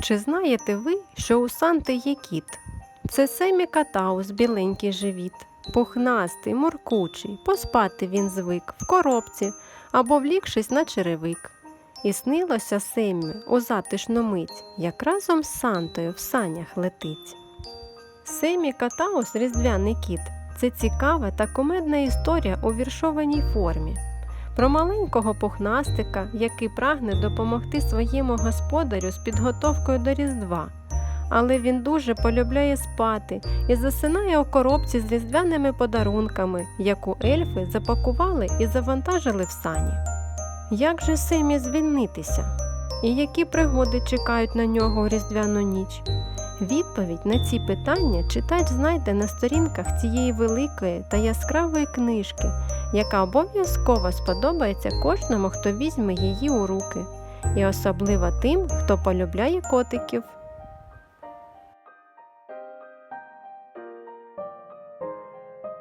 Чи знаєте ви, що у Санти є кіт? Це Семі Катаус, біленький живіт, пухнастий, моркучий, поспати він звик в коробці або влікшись на черевик. І снилося Семі у затишну мить, як разом з Сантою в санях летить. Семі Катаус різдвяний кіт це цікава та кумедна історія у віршованій формі. Про маленького пухнастика, який прагне допомогти своєму господарю з підготовкою до Різдва. Але він дуже полюбляє спати і засинає у коробці з різдвяними подарунками, яку ельфи запакували і завантажили в сані. Як же Семі звільнитися? І які пригоди чекають на нього у різдвяну ніч? Відповідь на ці питання читач знайде на сторінках цієї великої та яскравої книжки, яка обов'язково сподобається кожному, хто візьме її у руки, і особливо тим, хто полюбляє котиків.